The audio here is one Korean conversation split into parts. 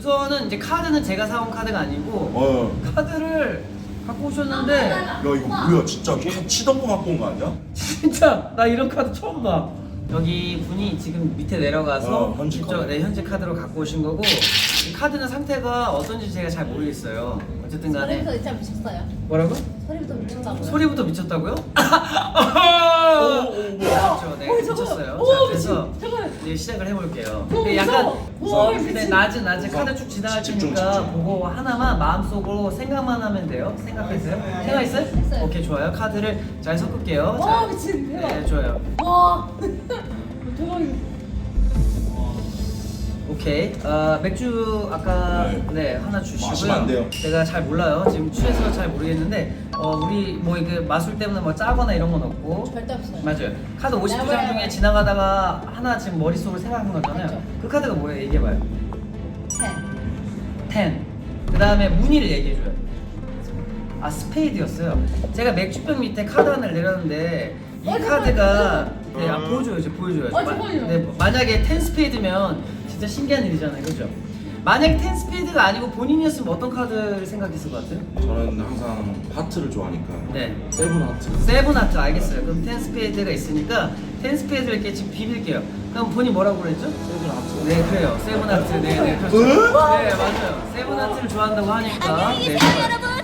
우선은 이제 카드는 제가 사온 카드가 아니고 어. 카드를 갖고 오셨는데 야 이거 뭐야 진짜 차 치던 거 갖고 온 거 아니야? 진짜 나 이런 카드 처음 봐. 여기 분이 지금 밑에 내려가서 어, 현지 카드. 네, 현재 카드로 갖고 오신 거고 이 카드는 상태가 어떤지 제가 잘 모르겠어요. 어쨌든 간에 소리부터 진짜 미쳤어요. 뭐라고? 소리부터 미쳤다고요. 소리부터 미쳤다고요? 오, 오, 그렇죠. 네, 어, 저거. 미쳤어요. 오, 자, 그래서 미친. 잠깐만. 이제 시작을 해볼게요. 근데 약간 무서워. 와, 근데 미친. 낮은 낮은 카드 쭉 지나갈 집중, 테니까 집중. 보고 하나만 마음속으로 생각만 하면 돼요. 생각했어요? 생각했어요? 했어요. 오케이 좋아요. 카드를 잘 섞을게요. 와 자, 미친 대박. 네 좋아요. 와 대박이다. 오케이. 아 맥주 아까 네. 네, 하나 주시고요. 마시면 안 돼요. 제가 잘 몰라요. 지금 취해서 잘 모르겠는데 어, 우리 뭐 이게 마술 때문에 뭐 짜거나 이런 건 없고 절대 없어요. 맞아요. 카드 59장 내가 중에 봐요. 지나가다가 하나 지금 머릿속으로 생각한 거잖아요. 맞죠. 그 카드가 뭐예요? 얘기해 봐요. ten. 10. 그 다음에 무늬를 얘기해 줘요. 아 스페이드였어요. 제가 맥주병 밑에 카드 하나를 내렸는데 이 어, 카드가 네, 아, 보여줘요, 이제 보여줘요. 어, 잠깐만요. 네, 만약에 10 스페이드면 진짜 신기한 일이잖아요, 그죠? 만약에 10 스페이드가 아니고 본인이었으면 어떤 카드를 생각했을 것 같아요? 저는 항상 하트를 좋아하니까 네. 세븐 하트 세븐 하트 알겠어요. 그럼 10 스페이드가 있으니까 10 스페이드를 이렇게 지금 비빌게요. 그럼 본인 뭐라고 그랬죠? 세븐 하트 네 그래요 세븐 하트 네, 네 그렇죠 네 맞아요 세븐 하트를 좋아한다고 하니까 네, 좋아요.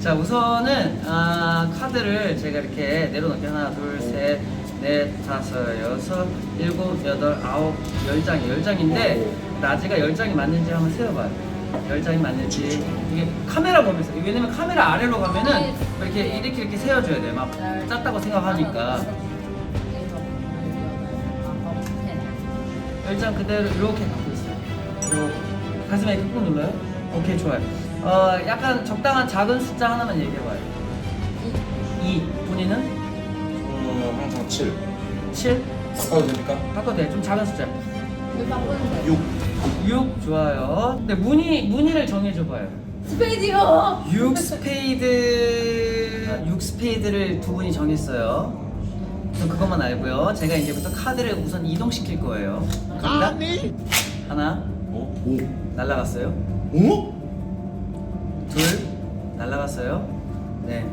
자 우선은 아, 카드를 제가 이렇게 내려놓게 하나 둘 셋 넷 다섯 여섯 일곱 여덟 아홉 열 장이 열 장인데 나지가 열 장이 맞는지 한번 세어봐요. 열 장이 맞는지. 이게 카메라 보면서 왜냐면 카메라 아래로 가면은 이렇게 이렇게 이렇게 세어줘야 돼요. 막 짰다고 생각하니까. 열 장 그대로 이렇게 갖고 있어요. 요 가슴에 이렇게 꾹 눌러요. 오케이 좋아요. 어 약간 적당한 작은 숫자 하나만 얘기해봐요. 2 본인은 7 7 바꿔도 됩니까? 바꿔도 돼. 좀 작은 숫자. 6 6 좋아요. 근데 무늬 무늬를 정해줘 봐요. 스페이드요. 6 스페이드 6 스페이드를 두 분이 정했어요. 저 그것만 알고요. 제가 이제부터 카드를 우선 이동시킬 거예요. 갑니다. 하나 어? 오 날라갔어요. 어? 둘 날라갔어요. 네.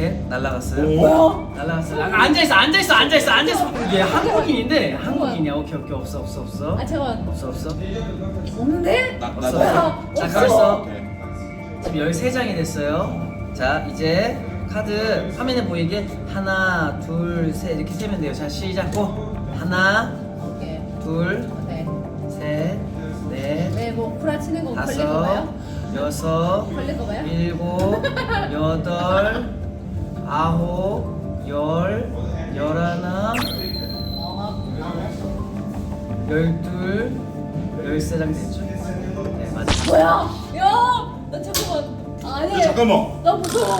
셋 날라갔어요. 오? 날라갔어요. 아, 앉아 있어, 앉아 있어, 앉아 있어, 앉아 있어. 얘 한국인인데 한국인이야. 오케이, 오케이, 없어, 없어, 없어. 아 잠깐 없어, 없어. 없는데? 나, 없어. 나, 자, 없어. 가만 있어. 오케이. 지금 13 장이 됐어요. 자, 이제 카드 화면에 보이게 하나, 둘, 셋 이렇게 세면 돼요. 자, 시작. 고. 하나, 오케이. 둘, 네. 셋, 넷, 왜뭐 구라치는 거 걸릴 다섯, 거봐요? 여섯, 걸릴 거 봐요? 일곱, 여덟, 아홉, 열, 열하나, 어. 열둘, 열세 장 됐죠? 네, 맞아요. 뭐야? 야! 나 잠깐만. 아니. 야, 잠깐만 나 무서워.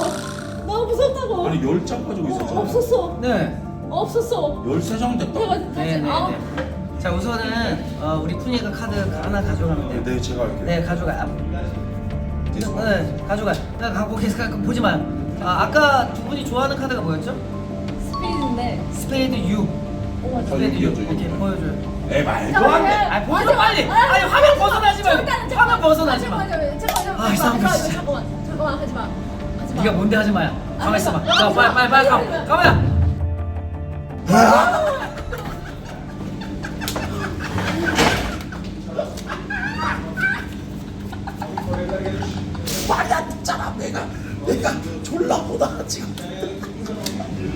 나 무섭다고. 아니 10장 가지고 어, 있었잖아 없었어. 네. 없었어. 13장 됐다 내가 네, 다시 네, 아. 네. 자, 우선은 어, 우리 쿤이가 카드 하나 가져가면 돼요. 네 제가 할게요 네, 가져가. 아, one. 네, 가져가. 나 갖고 계속 가- 보지 마요. 아, 아까 두 분이 좋아하는 카드가 뭐였죠? 스페이드인데. 스페이드 6. 오 맞아. 어, 스페이드 여기였죠, 6. 오케이, 여기. 보여줘요. 에 말도 잠깐만요. 안돼 아, 보여줘. 빨리. 아, 아니 화면 벗어나지 잠깐. 화면 벗어나지 마. 잠깐만, 잠깐만, 잠깐만, 아, 이상한 거 잠깐만, 진짜. 잠깐만, 잠깐만, 하지 마. 하지 마. 네가 뭔데 하지 마야. 가만 있어 봐. 아, 자, 하지 빨리 마. 빨리 빨리 가. 마. 가만야. 말이 안 듣잖아 내가 내가 졸라 보다 지금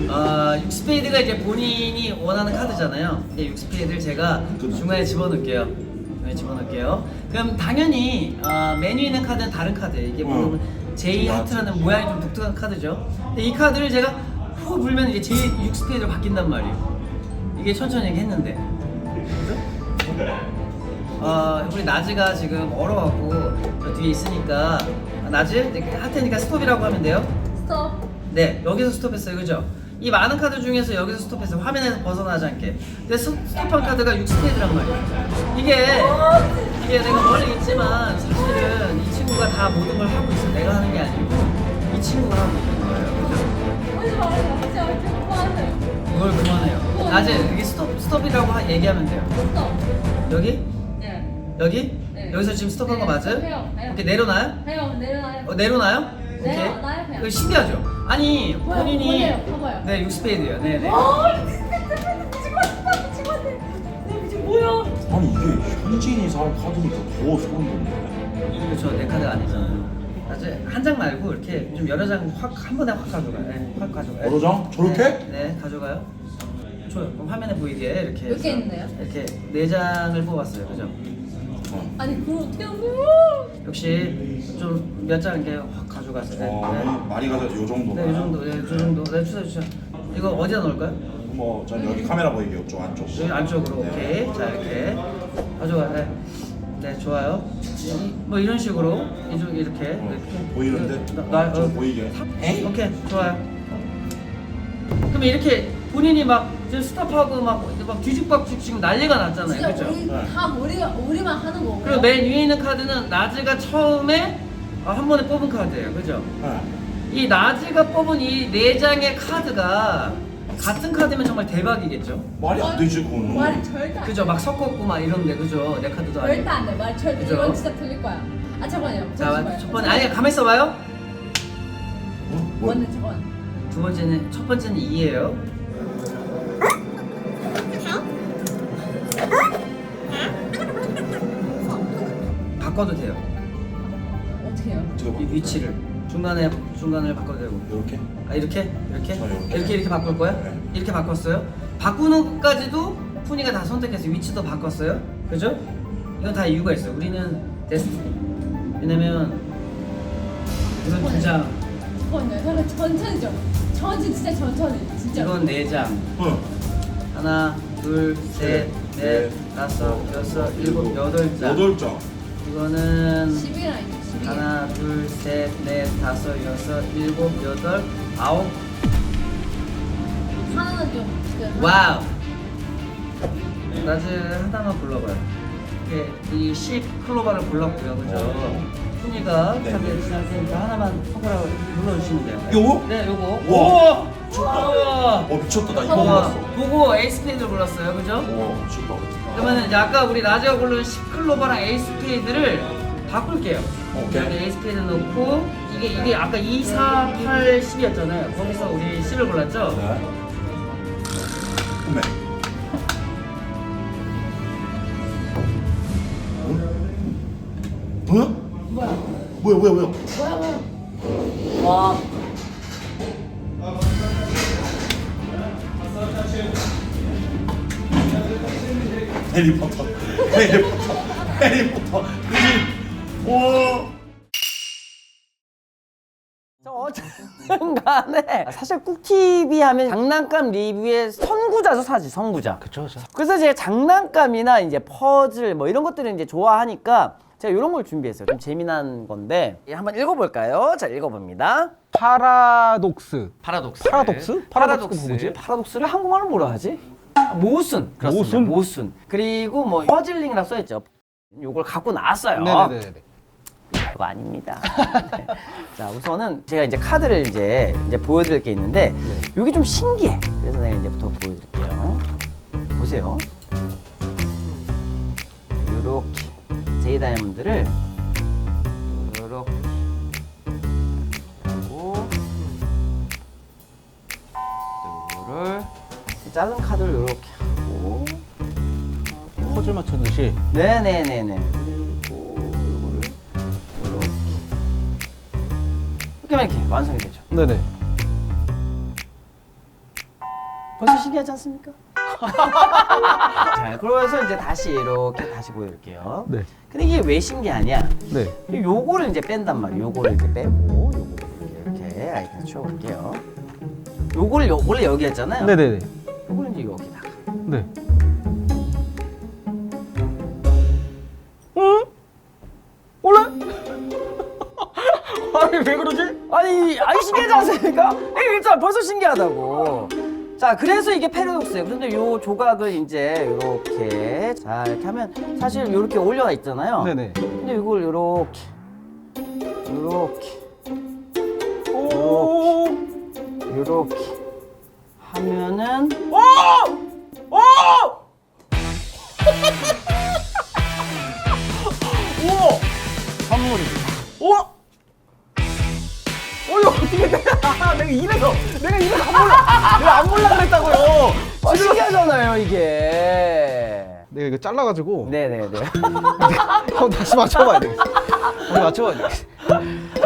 아, 6스페이드가 이제 본인이 원하는 카드잖아요. 네, 6스페이드를 제가 중간에 집어넣을게요. 중간에 집어넣을게요. 그럼 당연히 어, 메뉴에 있는 카드는 다른 카드예요. 이게 보면 J 하트라는 모양이 좀 독특한 카드죠. 근데 이 카드를 제가 후 불면 이게 J 6스페이드로 바뀐단 말이에요. 이게 천천히 얘기했는데. 그죠? 어, 우리 나즈가 지금 얼어갖고 저 뒤에 있으니까 아, 나즈 이렇게 테니까 스톱이라고 하면 돼요. 네, 여기서 스톱했어요, 그죠? 이 많은 카드 중에서 여기서 스톱했어요. 화면에서 벗어나지 않게. 근데 스, 스톱한 카드가 6스페이드란 말이에요. 이게 이게 내가 멀리 있지만 사실은 이 친구가 다 모든 걸 하고 있어. 내가 하는 게 아니고 이 친구가 하고 있는 거예요, 그죠? 그걸 그만해요. 낮에 여기 스톱 스톱이라고 하- 얘기하면 돼요. 스톱. 여기 네. 여기? 네. 여기서 지금 스톱한 거 네, 맞아요? 스톱해요. 해요. 이렇게 내려놔요? 해요 내려놔요 어, 내려놔요? 내려놔요, 오케이. 그냥. 이거 신기하죠? 아니 뭐야, 본인이 뭐예요? 봐봐요. 네 육스페이드예요. 네네. 아 미치겠다 미치겠다 네 지금 뭐야 아니 이게 현지인이 사람 카드니까 더 소름 돋네. 그렇죠. 내 카드가 아니잖아요. 나중에 한장 말고 이렇게 좀 여러 장 확 한 번에 확 가져가요. 네, 확 가져가요. 여러 장? 저렇게? 네, 네, 가져가요. 좋아요. 그럼 화면에 보이게 이렇게 해서 있는데요? 이렇게 네 장을 뽑았어요. 그죠? 어. 아니 그걸 어떻게 한 거야 역시 좀 몇 장 이렇게 확 가져가세요. 네, 어, 네. 많이 가져 요 정도. 네, 이 정도, 네, 이 정도. 네, 주세요, 주세요. 이거 어디다 넣을까요? 뭐, 전 여기 카메라 보이게 이쪽 안쪽. 여기 안쪽으로, 네. 오케이. 자, 이렇게. 가져가, 네. 네, 좋아요. 이- 뭐 이런 식으로, 이쪽 이렇게. 어, 이렇게. 보이는데? 나, 나, 좀 어. 보이게. 오케이, 좋아요. 그럼 이렇게 본인이 막 지금 스탑하고 막, 이제 막 뒤죽박죽 지금 난리가 났잖아요. 진짜 그렇죠? 우리 네. 다 우리가 우리만 하는 거고 그리고 맨 위에 있는 카드는 나즈가 처음에 아, 한 번에 뽑은 카드예요. 그죠? 네. 이 나즈가 뽑은 이 네 장의 카드가 같은 카드면 정말 대박이겠죠? 말이 안 되지 그거는. 말이 절대 안 그죠? 막 섞었고 막 이런데 그죠? 내 카드도 절대 아니고. 안 돼 말 절대 그죠? 이건 진짜 틀릴 거야 아 잠깐만요 자, 잠시만요. 첫 번째 아니 가만 있어봐요. 어? 뭐? 저건 두 번째는 첫 번째는 2예요. 바꿔도 돼요. 어떻게 해요? 제가 이 위치를 중간에 중간을 바꿔도 되고. 이렇게? 아 이렇게 이렇게 아, 이렇게. 이렇게 이렇게 바꿀 거야? 네. 이렇게 바꿨어요? 바꾸는 것까지도 푸니가 다 선택해서 위치도 바꿨어요. 그죠? 이건 다 이유가 있어요. 우리는 데스티니. 왜냐면 이건 두 장, 천천히 좀 천천히 진짜 천천히 진짜 이건 네 장. 응. 하나, 둘, 셋, 넷, 넷, 다섯, 여섯, 일곱, 여덟 장. 여덟 장. 이거는 10이나 있죠 10이 하나, 둘, 셋, 넷, 다섯, 여섯, 일곱, 여덟, 아홉. 하나는 좀 지금 와우. 나즈 하나만 불러봐요. 이렇게 이 클로바를 불렀고요, 그죠? 어. 순이가 네, 카드 네. 지날 테니까 하나만 손가락을 불러주시면 돼요. 요거? 네, 요거. 우와. 우와. 어 미쳤다 나 이거 우와. 몰랐어. 보고 에이스 페이드를 불렀어요, 그죠? 와 미쳤다. 그러면 이제 아까 우리 나즈가 고른 10클로바랑 에이스 페이드를 바꿀게요. 오케이. 여기 에이스 페이드 넣고 이게 이게 아까 2, 4, 8, 10이었잖아요. 거기서 우리 10을 골랐죠? 네. 어메. 어? 뭐야? 뭐야 뭐야 뭐야 뭐야? 뭐야 뭐야 와. 해리포터. 해리포터. 해리포터. 그지? 와. 어쨌든 간에 사실 꾹TV 하면 장난감 리뷰의 선구자죠 사실 선구자 그쵸, 저. 그래서 제가 장난감이나 이제 퍼즐 뭐 이런 것들을 이제 좋아하니까 제가 이런 걸 준비했어요 좀 재미난 건데 예, 한번 읽어볼까요? 자 읽어봅니다 파라독스. 파라독스 파라독스? 파라독스가 뭐지? 파라독스를 한국말로 뭐라 하지? 아, 모순 그렇습니다 모순? 모순 그리고 뭐 퍼즐링이라고 써있죠 요걸 갖고 나왔어요 네네네네. 그거 아닙니다. 네. 자 우선은 제가 이제 카드를 이제 이제 보여드릴 게 있는데 이게 좀 신기해. 그래서 내가 이제부터 보여드릴게요. 보세요. 이렇게 제이 다이아몬드를 이렇게 하고 이거를 작은 카드를 이렇게 하고 퍼즐 맞추듯이. 네네네네. 그리고 이거를 이렇게 이렇게만 이렇게 완성이 되죠. 네네. 벌써 신기하지 않습니까? 자, 그러면서 이제 다시 이렇게 다시 보여드릴게요. 네. 근데 이게 왜 신기하냐? 네. 요거를 이제 뺀단 말이에요. 요거를 이렇게 빼고 요거를 이렇게 아이콘 치워볼게요. 요거를 요- 원래 여기 했잖아요. 네네네. 요거를 이제 여기다가. 네. 응? 원래? 아니 왜 그러지? 아니, 아니 신기하지 않습니까? 이게 일단 벌써 신기하다고. 자, 그래서 이게 패러독스예요. 그런데 요 조각을 이제 이렇게 자 이렇게 하면 사실 이렇게 올려가 있잖아요. 네네. 근데 이걸 이렇게 이렇게 오. 이렇게 가면은 오! 오! 오! 선물입니다. 오! 오, 이거 어떻게 내가 이래서 내가 이래서 안 몰라. 내가 안 몰라 그랬다고요. 아, 신기하잖아요 이게. 내가 이거 잘라가지고 네네네. 한번 다시 맞춰봐야 돼. 한번 맞춰봐야 돼.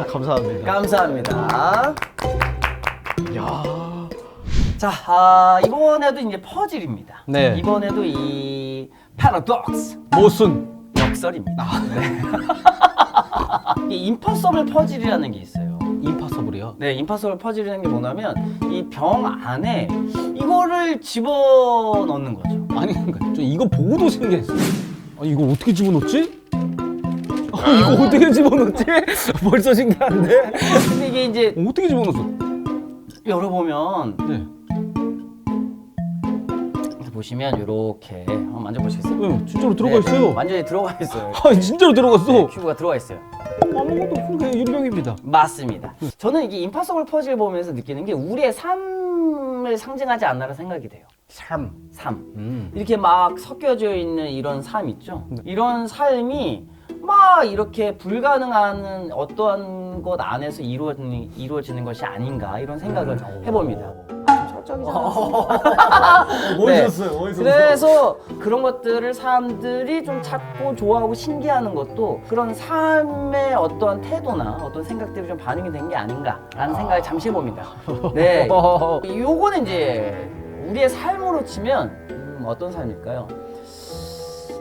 감사합니다. 감사합니다. 야. 자, 아, 이번에도 이제 퍼즐입니다. 네. 이번에도 이 파라독스 모순. 역설입니다. 네. 이 임파서블 퍼즐이라는 게 있어요. 임파서블이요. 네, 임파서블 퍼즐이라는 게 뭐냐면 이 병 안에 이거를 집어 넣는 거죠. 아니 그러니까 저 이거 보고도 신기했어. 아 이거 어떻게 집어넣지? 아, 이거 어떻게 집어넣지? 벌써 신기한데? 근데 이게 이제 어떻게 집어넣었어? 열어보면 네. 보시면 이렇게 한번 만져보시겠어요? 네, 진짜로 들어가 네, 있어요. 완전히 들어가 있어요. 아 진짜로 들어갔어. 네, 큐브가 들어가 있어요. 아무것도 없고 그냥 유령입니다. 맞습니다. 저는 이게 임파서블 퍼즐 보면서 느끼는 게 우리의 삶을 상징하지 않나라는 생각이 돼요. 삶. 삶. 음. 이렇게 막 섞여져 있는 이런 삶 있죠. 이런 삶이 막 이렇게 불가능한 어떠한 것 안에서 이루어지는, 이루어지는 것이 아닌가 이런 생각을 해봅니다. 멋있었어요. 멋있었어. 그래서 그런 것들을 사람들이 좀 찾고 좋아하고 신기하는 것도 그런 삶의 어떠한 태도나 어떤 생각들이 좀 반영이 된 게 아닌가라는 생각을 잠시 해봅니다. 네. 요거는 이제 우리의 삶으로 치면 음, 어떤 삶일까요?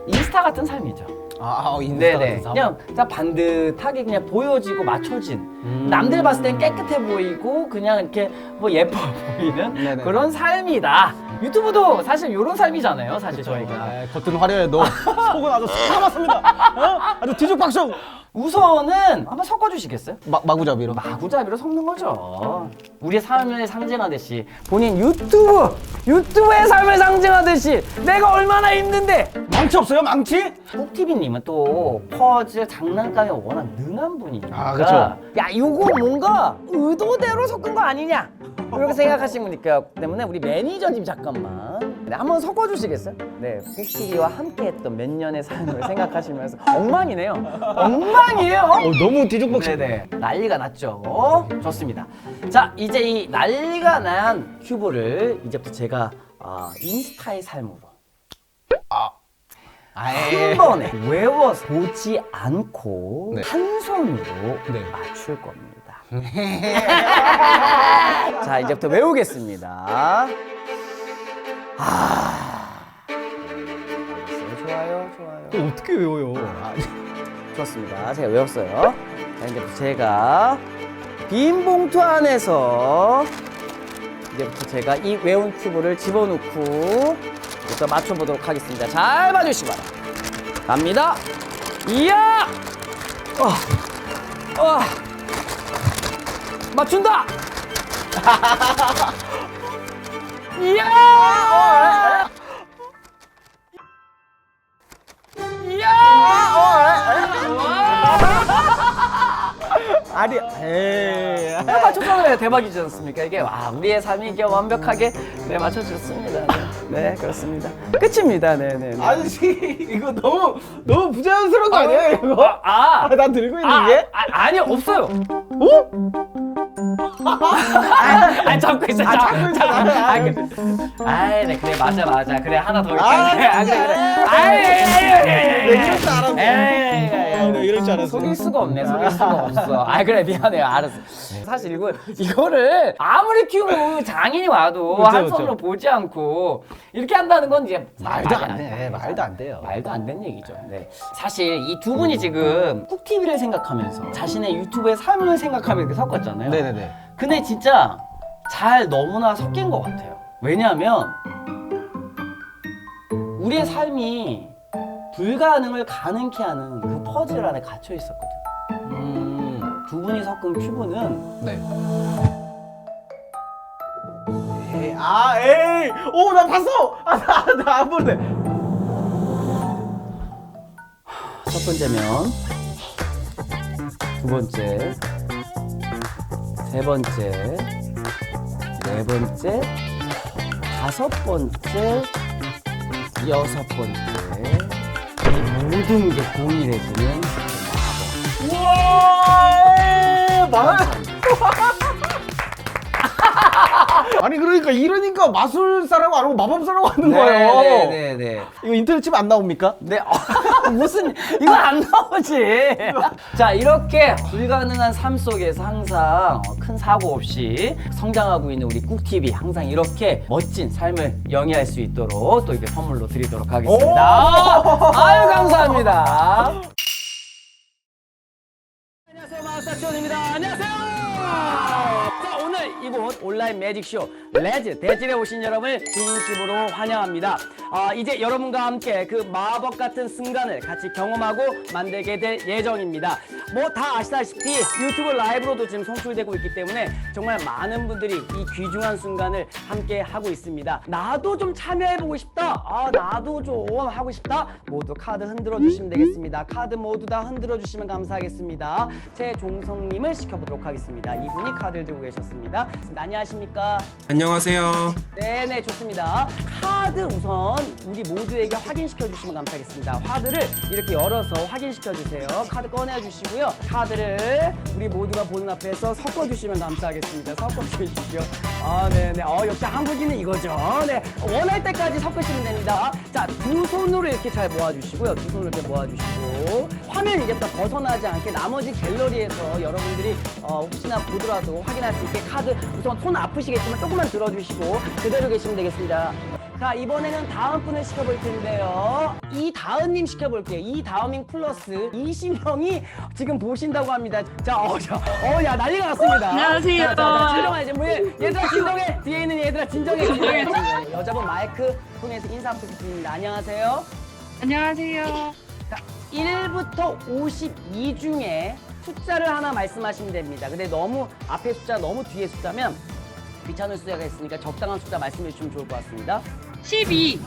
인스타 같은 삶이죠. 아, 아 인스타 네네. 같은 삶? 그냥 딱 반듯하게 그냥 보여지고 맞춰진. 음. 남들 봤을 땐 깨끗해 보이고 그냥 이렇게 뭐 예뻐 보이는 네네. 그런 삶이다. 유튜브도 사실 이런 삶이잖아요. 사실 저희가. 아, 겉은 화려해도 속은 아주 새카맣습니다. 어? 아주 뒤죽박죽. 우선은 한번 섞어주시겠어요? 마, 마구잡이로. 마구잡이로 섞는 거죠. 우리의 삶을 상징하듯이 본인 유튜브 유튜브의 삶을 상징하듯이 내가 얼마나 힘든데 망치 없어요? 망치? 꾹티비님은 또 퍼즐 장난감에 워낙 능한 분이니까 아, 그쵸. 야 이거 뭔가 의도대로 섞은 거 아니냐 이렇게 생각하시는 분이기 때문에 우리 매니저님 잠깐만 네, 한번 섞어주시겠어요? 네 꾹티비와 함께했던 몇 년의 삶을 생각하시면서 엉망이네요 엉망이에요 어, 너무 뒤죽박죽. 네네 난리가 났죠 좋습니다 자 이제 이 난리가 난 큐브를 이제부터 제가 아, 인스타의 삶으로 한 번에 외워서 보지 않고 네. 한 손으로 네. 맞출 겁니다. 자 이제부터 외우겠습니다. 아, 알겠어요. 좋아요, 좋아요. 또 어떻게 외워요? 아, 좋습니다. 제가 외웠어요. 자 이제부터 제가 빈 봉투 안에서 이제부터 제가 이 외운 큐브를 집어넣고 부터 맞춰보도록 하겠습니다. 잘 봐주시기 바랍니다. 갑니다. 이야! 어, 어, 맞춘다! 이야! 이야! 아니, 에이. 네, 맞췄잖아요. 대박이지 않습니까? 이게 와 우리의 삶이 이게 완벽하게 네 맞춰줬습니다. 네, 네 그렇습니다. 끝입니다. 네, 네. 네. 아저씨, 이거 너무, 너무 부자연스러운 거 아니에요, 이거? 아, 아, 난 들고 있는 아, 게? 아, 아니 없어요. 어? 아, 잡고 있어. 아, 잡고 있어. 아, 그, 아이, 네, 그래 맞아, 맞아. 그래 하나 더. 아, 그래, 아, 그래, 그래. 아이, 아이, 아이, 아이, 아이, 네, 이럴 줄 알았네. 에이, 에이, 에이, 아, 네, 이럴 줄 알았어. 속일 수가 없네. 속일 수가 없어. 아, 그래 미안해요. 알았어. 사실 이거 이거를 아무리 키우고 장인이 와도 그쵸, 한. 손으로 보지 않고 이렇게 한다는 건 이제 말도 안 돼. 말도 안 돼요. 말도 안 되는 얘기죠. 네. 사실 이 두 분이 지금 쿡TV를 생각하면서 자신의 유튜브의 삶을 생각하면서 이렇게 섞었잖아요. 네네네. 근데 진짜 잘 너무나 섞인 것 같아요. 왜냐하면 우리의 삶이 불가능을 가능케 하는 그 퍼즐 안에 갇혀 있었거든. 음, 두 분이 섞은 큐브는 네. 에이, 아, 에이! 오, 나 봤어! 아, 나, 나 안 볼래. 첫 번째면 두 번째, 세 번째, 네 번째, 다섯 번째, 여섯 번째 이 모든 게 동일해지는 마법. 우와! 말 아니 그러니까 이러니까 마술사라고 안 하고 마법사라고 하는 거예요. 네네네. 이거 인터넷 치면 안 나옵니까? 네, 어, 무슨 이거 안 나오지. 자, 이렇게 불가능한 삶 속에서 항상 어, 큰 사고 없이 성장하고 있는 우리 꾹 TV 항상 이렇게 멋진 삶을 영위할 수 있도록 또 이렇게 선물로 드리도록 하겠습니다. 아유 감사합니다. 이곳 온라인 매직쇼 레즈 대질에 오신 여러분을 진심으로 환영합니다. 아, 이제 여러분과 함께 그 마법 같은 순간을 같이 경험하고 만들게 될 예정입니다. 뭐 다 아시다시피 유튜브 라이브로도 지금 송출되고 있기 때문에 정말 많은 분들이 이 귀중한 순간을 함께 하고 있습니다. 나도 좀 참여해보고 싶다. 아, 나도 좀 하고 싶다. 모두 카드 흔들어 주시면 되겠습니다. 카드 모두 다 흔들어 주시면 감사하겠습니다. 최종성님을 시켜보도록 하겠습니다. 이분이 카드를 들고 계셨습니다. 안녕하십니까? 안녕하세요. 네네 좋습니다. 카드 우선 우리 모두에게 확인시켜 주시면 감사하겠습니다. 카드를 이렇게 열어서 확인시켜 주세요. 카드 꺼내 주시고요. 카드를 우리 모두가 보는 앞에서 섞어 주시면 감사하겠습니다. 섞어 주십시오. 아 네네. 어 역시 한국인은 이거죠. 네 원할 때까지 섞으시면 됩니다. 자 두 손으로 이렇게 잘 모아주시고요. 두 손으로 이렇게 모아주시고 화면 이제 또 벗어나지 않게 나머지 갤러리에서 여러분들이 어, 혹시나 보더라도 확인할 수 있게 카드 우선 손 아프시겠지만 조금만 들어주시고 그대로 계시면 되겠습니다. 자 이번에는 다음 분을 시켜볼 텐데요. 이다은님 시켜볼게요. 이다은님 플러스 20명이 지금 보신다고 합니다. 자, 어, 자, 어, 야 난리가 났습니다. 안녕하세요. 자, 자, 자, 진정하지. 뭐, 얘들아 진정해. 뒤에 있는 얘들아 진정해. 진정해. 진정해. 여자분 마이크 통해서 인사 부탁드립니다. 안녕하세요. 안녕하세요. 자, 1부터 52 중에 숫자를 하나 말씀하시면 됩니다. 근데 너무 앞에 숫자 너무 뒤에 숫자면 귀찮을 수가 있으니까 적당한 숫자 말씀해 주시면 좋을 것 같습니다. 12.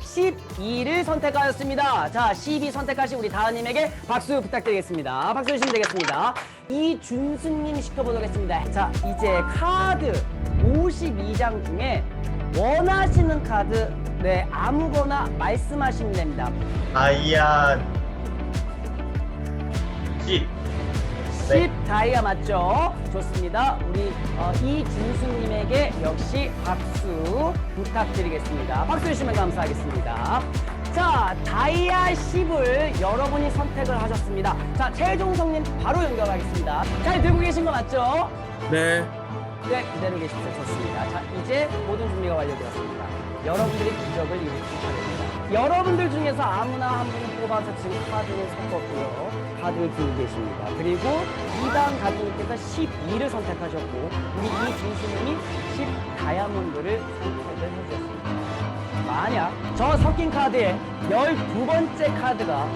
12를 선택하였습니다. 자, 12 선택하신 우리 다은님에게 박수 부탁드리겠습니다. 박수 주시면 되겠습니다. 이준승님 시켜보도록 하겠습니다. 자, 이제 카드 52장 중에 원하시는 카드, 네, 아무거나 말씀하시면 됩니다. 다이아 10 10 다이아 맞죠? 좋습니다. 우리 어, 이준수님에게 역시 박수 부탁드리겠습니다. 박수 주시면 감사하겠습니다. 자, 다이아 10을 여러분이 선택을 하셨습니다. 자, 최종성님 바로 연결하겠습니다. 잘 들고 계신 거 맞죠? 네. 네, 그대로 계십시오. 좋습니다. 자, 이제 모든 준비가 완료되었습니다. 여러분들의 기적을 이루실 차례입니다. 여러분들 중에서 아무나 한 분을 뽑아서 지금 카드를 섞었고요. 카드를 들고 계십니다. 그리고 2단 가드님께서 12를 선택하셨고, 우리 이준수님이 10 다이아몬드를 선택을 해주셨습니다. 만약 저 섞인 카드에 12번째 카드가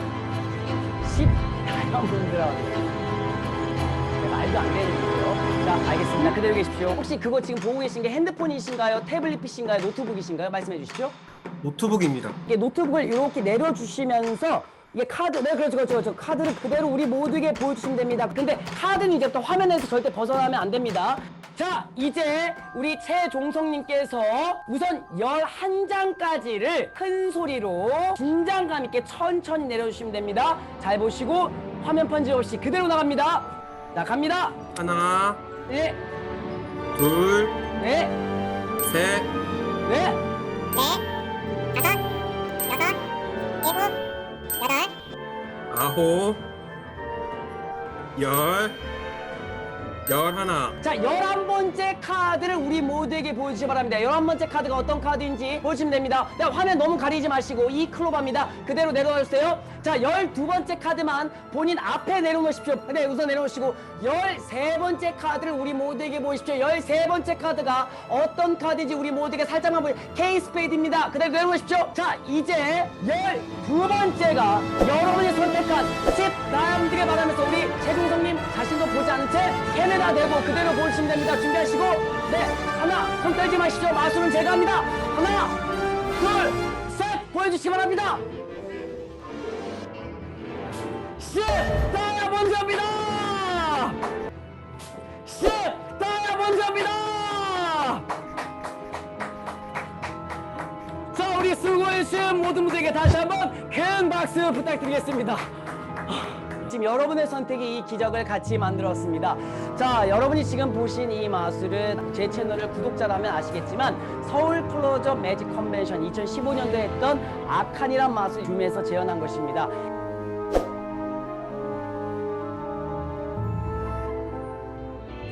10 다이아몬드라고 네, 말도 안 되는 거죠. 자, 알겠습니다. 그대로 계십시오. 혹시 그거 지금 보고 계신 게 핸드폰이신가요? 태블릿 PC인가요? 노트북이신가요? 말씀해 주십시오. 노트북입니다. 이게 노트북을 이렇게 내려주시면서 이게 카드, 네, 그렇죠, 그렇죠, 그렇죠. 카드를 그대로 우리 모두에게 보여주시면 됩니다. 근데 카드는 이제부터 화면에서 절대 벗어나면 안 됩니다. 자, 이제 우리 최종성님께서 우선 11장까지를 큰 소리로 긴장감 있게 천천히 내려주시면 됩니다. 잘 보시고 화면 편집 없이 그대로 나갑니다. 자, 갑니다. 하나, 네, 둘, 네, 셋, 네. 아홉, 열, 열하나. 자, 열한 번째 카드를 우리 모두에게 보여주시기 바랍니다. 열한 번째 카드가 어떤 카드인지 보시면 됩니다. 자, 화면 너무 가리지 마시고 이 클로바입니다. 그대로 내려주세요. 자, 열두 번째 카드만 본인 앞에 내려놓으십시오. 네, 우선 내려놓으시고 열세 번째 카드를 우리 모두에게 보여주십시오. 열세 번째 카드가 어떤 카드인지 우리 모두에게 살짝만 보여 K 스페이드입니다. 그대로 내려놓으십시오. 자, 이제 열두 번째가 여러분이 선택한 10 다이아몬드를 말하면서 우리 최종성님 자신도 보지 않은 채 캐메라 대고 그대로 보시면 됩니다. 준비하시고 네 하나 손 떨지 마시죠. 마술은 제가 합니다. 하나 둘 셋 보여주시기 바랍니다. 10 다이아몬드입니다. 10 다이아몬드입니다. 자 우리 수고해주신 모든 분들에게 다시 한번 큰 박수 부탁드리겠습니다. 지금 여러분의 선택이 이 기적을 같이 만들었습니다. 자, 자, 여러분이 지금 보신 이 마술은 제 채널을 구독자라면 아시겠지만 서울 클로즈업 매직 컨벤션 2015년도에 했던 아칸이란 마술 줌에서 재현한 것입니다.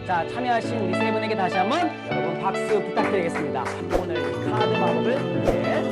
자, 참여하신 우리 세 분에게 다시 한번 여러분 박수 부탁드리겠습니다. 오늘 카드 마법을 네.